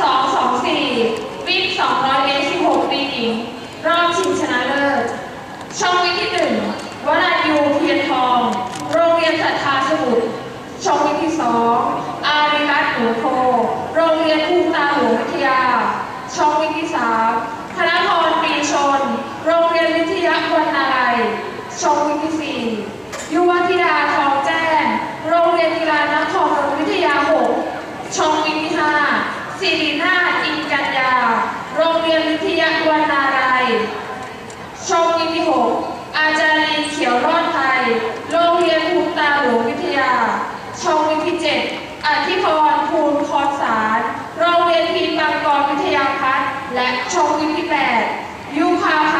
224 วิ่ง200เมตร16ปีหญิงรอบชิงชนะเลิศ ช่องวิ่งที่1วรายูเพียรทอง โรงเรียนศรัทธาสมุทรช่องวิ่งที่ 2 อาริรัตน์หนูโค โรงเรียนภูตาหลวงวิทยา ช่องวิ่งที่3คณะพรปีชน โรงเรียนวิทยาวันนาลัยช่องวิ่งที่ 4 ยุวธิดาทองแจ้ง โรงเรียนกีฬานครวิทยา 6 ช่องวิ่งที่ 5สิรินาถอินกัญญา โรงเรียน วันนารายช่องวิ่ที่หกอาจารย์ลีเขียวรอดไทย โรงเรียนภูตาหลวงวิทยาช่องวิ่ที่เจ็ดอธิพรภูลคอนสาร โรงเรียนทีนบางกรวิทยาพัฒน์และช่องวิ่ที่แปดยุพาพั